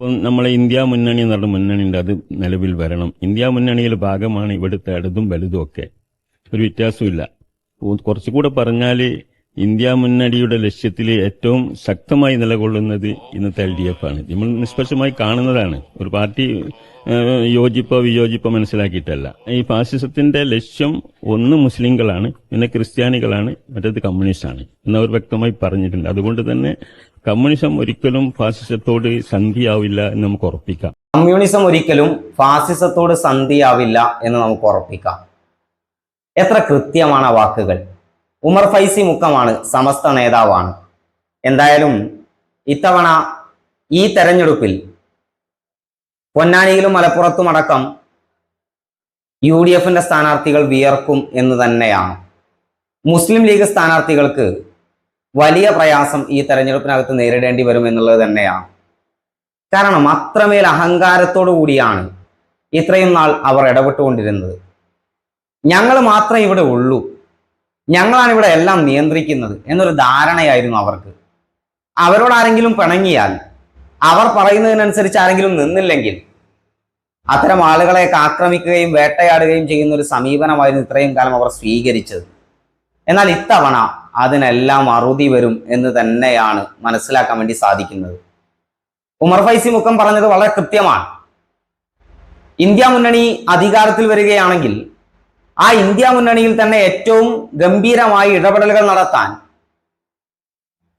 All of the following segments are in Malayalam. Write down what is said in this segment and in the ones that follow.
ഇപ്പം നമ്മളെ ഇന്ത്യ മുന്നണി എന്ന് പറഞ്ഞ മുന്നണിയുണ്ട് അത് നിലവിൽ വരണം. ഇന്ത്യ മുന്നണിയിൽ ഭാഗമാണ് ഇവിടുത്തെ ഇടതും വലുതും ഒക്കെ. ഒരു വ്യത്യാസമില്ല കുറച്ചുകൂടെ പറഞ്ഞാൽ ഇന്ത്യ മുന്നണിയുടെ ലക്ഷ്യത്തിൽ ഏറ്റവും ശക്തമായി നിലകൊള്ളുന്നത് ഇന്നത്തെ എൽ ഡി എഫ് ആണ്. നമ്മൾ നിഷ്പക്ഷമായി കാണുന്നതാണ്. ഒരു പാർട്ടി യോജിപ്പോ വിയോജിപ്പോ മനസ്സിലാക്കിയിട്ടല്ല. ഈ ഫാസിസത്തിന്റെ ലക്ഷ്യം ഒന്ന് മുസ്ലിങ്ങളാണ് പിന്നെ ക്രിസ്ത്യാനികളാണ് മറ്റേത് കമ്മ്യൂണിസ്റ്റാണ്. എന്നവർ വ്യക്തമായി പറഞ്ഞിട്ടുണ്ട്. അതുകൊണ്ട് തന്നെ കമ്മ്യൂണിസം ഒരിക്കലും ഫാസിസത്തോട് സന്ധിയാവില്ല എന്ന് നമുക്ക് ഉറപ്പിക്കാം. കമ്മ്യൂണിസം ഒരിക്കലും ഫാസിസത്തോട് സന്ധിയാവില്ല എന്ന് നമുക്ക് ഉറപ്പിക്കാം. എത്ര കൃത്യമാണ് ആ വാക്കുകൾ. ഉമർ ഫൈസി മുക്കമാണ് സമസ്ത നേതാവാണ്. എന്തായാലും ഇത്തവണ ഈ തെരഞ്ഞെടുപ്പിൽ പൊന്നാനിയിലും മലപ്പുറത്തും അടക്കം യു ഡി എഫിന്റെ സ്ഥാനാർത്ഥികൾ വിയർക്കും എന്ന് തന്നെയാണ്. മുസ്ലിം ലീഗ് സ്ഥാനാർത്ഥികൾക്ക് വലിയ പ്രയാസം ഈ തെരഞ്ഞെടുപ്പിനകത്ത് നേരിടേണ്ടി വരും എന്നുള്ളത് തന്നെയാണ്. കാരണം അത്രമേൽ അഹങ്കാരത്തോടു കൂടിയാണ് ഇത്രയും നാൾ അവർ ഇടപെട്ടുകൊണ്ടിരുന്നത്. ഞങ്ങൾ മാത്രമേ ഇവിടെ ഉള്ളൂ. ഞങ്ങളാണ് ഇവിടെ എല്ലാം നിയന്ത്രിക്കുന്നത് എന്നൊരു ധാരണയായിരുന്നു അവർക്ക്. അവരോട് ആരെങ്കിലും പിണങ്ങിയാൽ അവർ പറയുന്നതിനനുസരിച്ച് ആരെങ്കിലും നിന്നില്ലെങ്കിൽ അത്തരം ആളുകളെയൊക്കെ ആക്രമിക്കുകയും വേട്ടയാടുകയും ചെയ്യുന്ന ഒരു സമീപനമായിരുന്നു ഇത്രയും കാലം അവർ സ്വീകരിച്ചത്. എന്നാൽ ഇത്തവണ അതിനെല്ലാം അറുതി വരും എന്ന് തന്നെയാണ് മനസ്സിലാക്കാൻ വേണ്ടി സാധിക്കുന്നത്. ഉമർ ഫൈസി മുഖം പറഞ്ഞത് വളരെ കൃത്യമാണ്. ഇന്ത്യ മുന്നണി അധികാരത്തിൽ വരികയാണെങ്കിൽ ആ ഇന്ത്യ മുന്നണിയിൽ തന്നെ ഏറ്റവും ഗംഭീരമായി ഇടപെടലുകൾ നടത്താൻ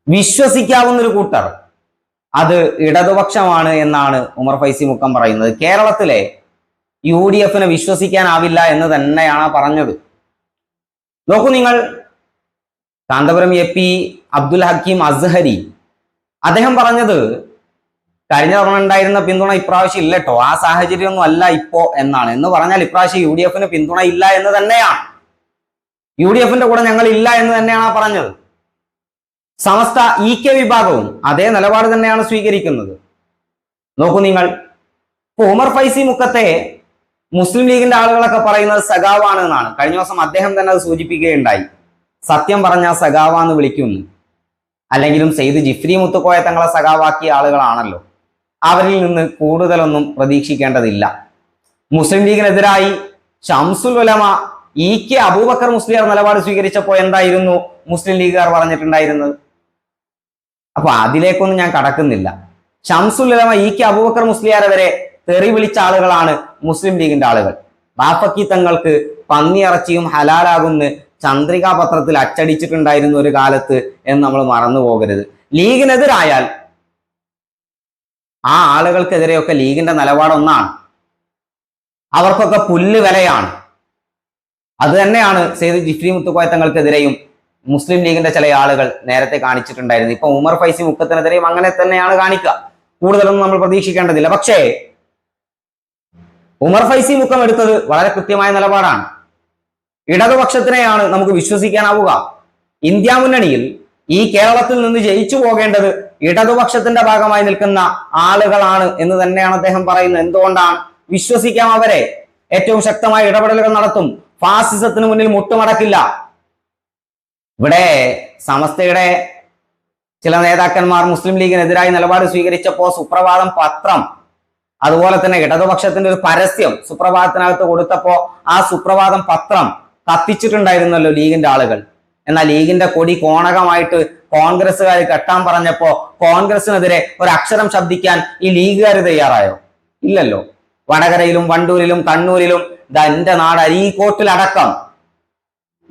വിശ്വസിക്കാവുന്ന ഒരു കൂട്ടർ അത് ഇടതുപക്ഷമാണ് എന്നാണ് ഉമർ ഫൈസി മുക്കം പറയുന്നത്. കേരളത്തിലെ യു ഡി എഫിനെ വിശ്വസിക്കാനാവില്ല എന്ന് തന്നെയാണ് പറഞ്ഞത്. നോക്കൂ നിങ്ങൾ കാന്തപുരം എ പി അബ്ദുൽ ഹക്കീം അസ്ഹരി. അദ്ദേഹം പറഞ്ഞത് കഴിഞ്ഞ തവണ ഉണ്ടായിരുന്ന പിന്തുണ ഇപ്രാവശ്യം ഇല്ല കേട്ടോ ആ സാഹചര്യമൊന്നും അല്ല ഇപ്പോ എന്നാണ്. എന്ന് പറഞ്ഞാൽ ഇപ്രാവശ്യം യു ഡി എഫിന് പിന്തുണ ഇല്ല എന്ന് തന്നെയാണ്. യു ഡി എഫിന്റെ കൂടെ ഞങ്ങൾ ഇല്ല എന്ന് തന്നെയാണ് പറഞ്ഞത്. സമസ്ത ഇ കെ വിഭാഗവും അതേ നിലപാട് തന്നെയാണ് സ്വീകരിക്കുന്നത്. നോക്കൂ നിങ്ങൾ. ഇപ്പൊ ഉമർ ഫൈസി മുക്കത്തെ മുസ്ലിം ലീഗിന്റെ ആളുകളൊക്കെ പറയുന്നത് സഖാവാണ് എന്നാണ് കഴിഞ്ഞ ദിവസം അദ്ദേഹം തന്നെ അത് സൂചിപ്പിക്കുകയുണ്ടായി. സത്യം പറഞ്ഞ സഖാവാന്ന് വിളിക്കുന്നു. അല്ലെങ്കിലും സെയ്ദ് ജിഫ്രി മുത്തുക്കോയ തങ്ങളെ സഖാവാക്കിയ ആളുകളാണല്ലോ. അവരിൽ നിന്ന് കൂടുതലൊന്നും പ്രതീക്ഷിക്കേണ്ടതില്ല. മുസ്ലിം ലീഗിനെതിരായി ഷംസുൽ ഉലമ ഇ കെ അബൂബക്കർ മുസ്ലിയാർ നിലപാട് സ്വീകരിച്ചപ്പോൾ എന്തായിരുന്നു മുസ്ലിം ലീഗുകാർ പറഞ്ഞിട്ടുണ്ടായിരുന്നത്? അപ്പൊ അതിലേക്കൊന്നും ഞാൻ കടക്കുന്നില്ല. ഷംസുൽ ഉലമ ഇ കെ അബൂബക്കർ മുസ്ലിയാർ വരെ തെറി വിളിച്ച ആളുകളാണ് മുസ്ലിം ലീഗിന്റെ ആളുകൾ. ബാഫക്കി തങ്ങൾക്ക് പന്നിയിറച്ചിയും ഹലാലാകുന്ന് ചന്ദ്രികാ പത്രത്തിൽ അച്ചടിച്ചിട്ടുണ്ടായിരുന്ന ഒരു കാലത്ത് എന്ന് നമ്മൾ മറന്നു പോകരുത്. ലീഗിനെതിരായാൽ ആ ആളുകൾക്കെതിരെയൊക്കെ ലീഗിന്റെ നിലപാടൊന്നാണ്. അവർക്കൊക്കെ പുല്ല് വിലയാണ്. അത് തന്നെയാണ് സെയ്ദ് ജിഫ്രി മുത്തുക്കോയ തങ്ങൾക്കെതിരെയും മുസ്ലിം ലീഗിന്റെ ചില ആളുകൾ നേരത്തെ കാണിച്ചിട്ടുണ്ടായിരുന്നു ഇപ്പൊ ഉമർ ഫൈസി മുക്കത്തിനെതിരെയും അങ്ങനെ തന്നെയാണ് കാണിക്കുക. കൂടുതലൊന്നും നമ്മൾ പ്രതീക്ഷിക്കേണ്ടതില്ല. പക്ഷേ ഉമർ ഫൈസി മുക്കം എടുത്തത് വളരെ കൃത്യമായ നിലപാടാണ്. ഇടതുപക്ഷത്തിനെയാണ് നമുക്ക് വിശ്വസിക്കാനാവുക. ഇന്ത്യ മുന്നണിയിൽ ഈ കേരളത്തിൽ നിന്ന് ജയിച്ചു പോകേണ്ടത് ഇടതുപക്ഷത്തിന്റെ ഭാഗമായി നിൽക്കുന്ന ആളുകളാണ് എന്ന് തന്നെയാണ് അദ്ദേഹം പറയുന്നത്. എന്തുകൊണ്ടാണ്? വിശ്വസിക്കാം അവരെ. ഏറ്റവും ശക്തമായ ഇടപെടലുകൾ നടത്തും. ഫാസിസത്തിന് മുന്നിൽ മുട്ടുമടക്കില്ല. ഇവിടെ സമസ്തയുടെ ചില നേതാക്കന്മാർ മുസ്ലിം ലീഗിനെതിരായി നിലപാട് സ്വീകരിച്ചപ്പോ സുപ്രഭാതം പത്രം അതുപോലെ തന്നെ ഇടതുപക്ഷത്തിന്റെ ഒരു പരസ്യം സുപ്രഭാതത്തിനകത്ത് കൊടുത്തപ്പോ ആ സുപ്രഭാതം പത്രം കത്തിച്ചിട്ടുണ്ടായിരുന്നല്ലോ ലീഗിന്റെ ആളുകൾ. എന്നാൽ ലീഗിന്റെ കൊടി കോണകമായിട്ട് കോൺഗ്രസ്സുകാർ കെട്ടാൻ പറഞ്ഞപ്പോ കോൺഗ്രസിനെതിരെ ഒരു അക്ഷരം ശബ്ദിക്കാൻ ഈ ലീഗുകാർ തയ്യാറായോ? ഇല്ലല്ലോ. വടകരയിലും വണ്ടൂരിലും കണ്ണൂരിലും എന്റെ നാട് അരീക്കോട്ടിലടക്കം.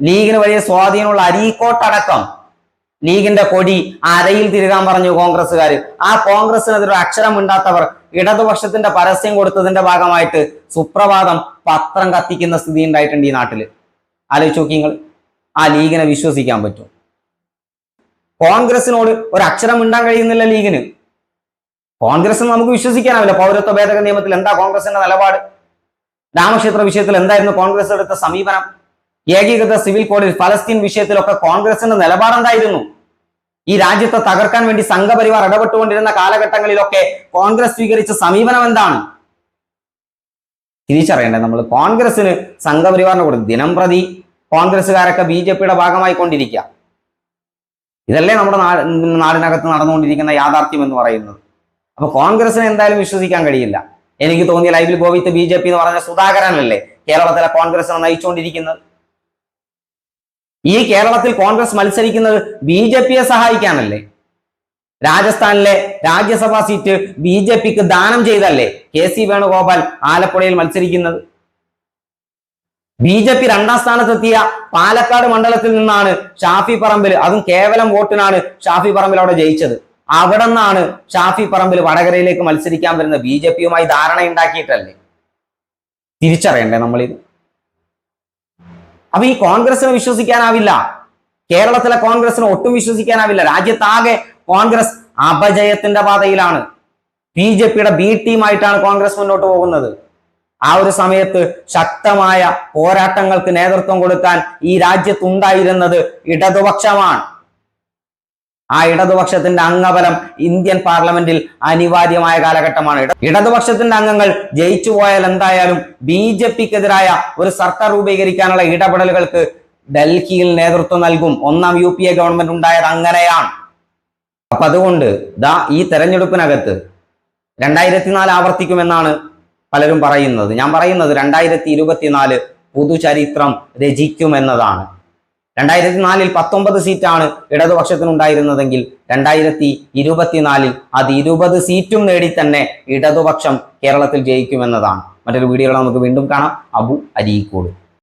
ലീഗിന് വലിയ സ്വാധീനമുള്ള അരീക്കോട്ടടക്കം. ലീഗിന്റെ കൊടി അരയിൽ തിരുകാൻ പറഞ്ഞു കോൺഗ്രസ്സുകാർ ആ കോൺഗ്രസിനെതിരെ അക്ഷരം ഉണ്ടാത്തവർ ഇടതുപക്ഷത്തിന്റെ പരസ്യം കൊടുത്തതിന്റെ ഭാഗമായിട്ട് സുപ്രഭാതം പത്രം കത്തിക്കുന്ന സ്ഥിതി ഉണ്ടായിട്ടുണ്ട് ഈ നാട്ടിൽ. ആലോചിച്ച് നോക്കി നിങ്ങൾ ആ ലീഗിനെ വിശ്വസിക്കാൻ പറ്റും. കോൺഗ്രസിനോട് ഒരു അക്ഷരം ഉണ്ടാൻ കഴിയുന്നില്ല ലീഗിന്. കോൺഗ്രസ് നമുക്ക് വിശ്വസിക്കാനാവില്ല. പൗരത്വ ഭേദഗതി നിയമത്തിൽ എന്താ കോൺഗ്രസിന്റെ നിലപാട്? രാമക്ഷേത്ര വിഷയത്തിൽ എന്തായിരുന്നു കോൺഗ്രസ് എടുത്ത സമീപനം? ഏകീകൃത സിവിൽ കോഡിൽ ഫലസ്തീൻ വിഷയത്തിലൊക്കെ കോൺഗ്രസിന്റെ നിലപാട് എന്തായിരുന്നു? ഈ രാജ്യത്തെ തകർക്കാൻ വേണ്ടി സംഘപരിവാർ ഇടപെട്ടുകൊണ്ടിരുന്ന കാലഘട്ടങ്ങളിലൊക്കെ കോൺഗ്രസ് സ്വീകരിച്ച സമീപനം എന്താണ്? തിരിച്ചറിയണ്ടേ നമ്മൾ. കോൺഗ്രസിന് സംഘപരിവാറിന് കൊടുത്തു ദിനം പ്രതി കോൺഗ്രസ്സുകാരൊക്കെ ബി ജെ പിയുടെ ഭാഗമായി കൊണ്ടിരിക്കുക ഇതല്ലേ നമ്മുടെ നാടിനകത്ത് നടന്നുകൊണ്ടിരിക്കുന്ന യാഥാർത്ഥ്യം എന്ന് പറയുന്നത്. അപ്പൊ കോൺഗ്രസിനെ എന്തായാലും വിശ്വസിക്കാൻ കഴിയില്ല. എനിക്ക് തോന്നിയ ലൈവിൽ ഗോവിത്ത് ബി ജെ പി എന്ന് പറഞ്ഞ സുധാകരനല്ലേ കേരളത്തിലെ കോൺഗ്രസിനെ നയിച്ചുകൊണ്ടിരിക്കുന്നത്? ഈ കേരളത്തിൽ കോൺഗ്രസ് മത്സരിക്കുന്നത് ബി ജെ പിയെ സഹായിക്കാനല്ലേ? രാജസ്ഥാനിലെ രാജ്യസഭാ സീറ്റ് ബി ജെ പിക്ക് ദാനം ചെയ്തല്ലേ കെ സി വേണുഗോപാൽ ആലപ്പുഴയിൽ മത്സരിക്കുന്നത്? ബി ജെ പി രണ്ടാം സ്ഥാനത്തെത്തിയ പാലക്കാട് മണ്ഡലത്തിൽ നിന്നാണ് ഷാഫി പറമ്പിൽ അതും കേവലം വോട്ടിനാണ് ഷാഫി പറമ്പിൽ അവിടെ ജയിച്ചത്. അവിടെ നിന്നാണ് ഷാഫി പറമ്പിൽ വടകരയിലേക്ക് മത്സരിക്കാൻ വരുന്ന ബി ജെ പിയുമായി ധാരണ ഉണ്ടാക്കിയിട്ടല്ലേ? തിരിച്ചറിയണ്ടേ നമ്മളിത്? അപ്പൊ ഈ കോൺഗ്രസിനെ വിശ്വസിക്കാനാവില്ല. കേരളത്തിലെ കോൺഗ്രസിന് ഒട്ടും വിശ്വസിക്കാനാവില്ല. രാജ്യത്താകെ കോൺഗ്രസ് അപജയത്തിന്റെ പാതയിലാണ്. ബി ജെ പിയുടെ ബി ടീമായിട്ടാണ് കോൺഗ്രസ് മുന്നോട്ട് പോകുന്നത്. ആ ഒരു സമയത്ത് ശക്തമായ പോരാട്ടങ്ങൾക്ക് നേതൃത്വം കൊടുക്കാൻ ഈ രാജ്യത്തുണ്ടായിരുന്നത് ഇടതുപക്ഷമാണ്. ആ ഇടതുപക്ഷത്തിന്റെ അംഗബലം ഇന്ത്യൻ പാർലമെന്റിൽ അനിവാര്യമായ കാലഘട്ടമാണ്. ഇട- ഇടതുപക്ഷത്തിന്റെ അംഗങ്ങൾ ജയിച്ചു പോയാൽ എന്തായാലും ബി ജെ പിക്കെതിരായ ഒരു സർക്കാർ രൂപീകരിക്കാനുള്ള ഇടപെടലുകൾക്ക് ഡൽഹിയിൽ നേതൃത്വം നൽകും. ഒന്നാം യു പി എ ഗവൺമെന്റ് ഉണ്ടായത് അങ്ങനെയാണ്. അപ്പൊ അതുകൊണ്ട് ദാ ഈ തെരഞ്ഞെടുപ്പിനകത്ത് രണ്ടായിരത്തി നാല് ആവർത്തിക്കുമെന്നാണ് പലരും പറയുന്നത്. ഞാൻ പറയുന്നത് രണ്ടായിരത്തി ഇരുപത്തിനാല് പുതുചരിത്രം രചിക്കുമെന്നതാണ്. രണ്ടായിരത്തി നാലിൽ പത്തൊമ്പത് സീറ്റാണ് ഇടതുപക്ഷത്തിനുണ്ടായിരുന്നതെങ്കിൽ രണ്ടായിരത്തി ഇരുപത്തിനാലിൽ അത് ഇരുപത് സീറ്റും നേടി തന്നെ ഇടതുപക്ഷം കേരളത്തിൽ ജയിക്കുമെന്നതാണ്. മറ്റൊരു വീഡിയോകൾ നമുക്ക് വീണ്ടും കാണാം. അബു അരീക്കോട്.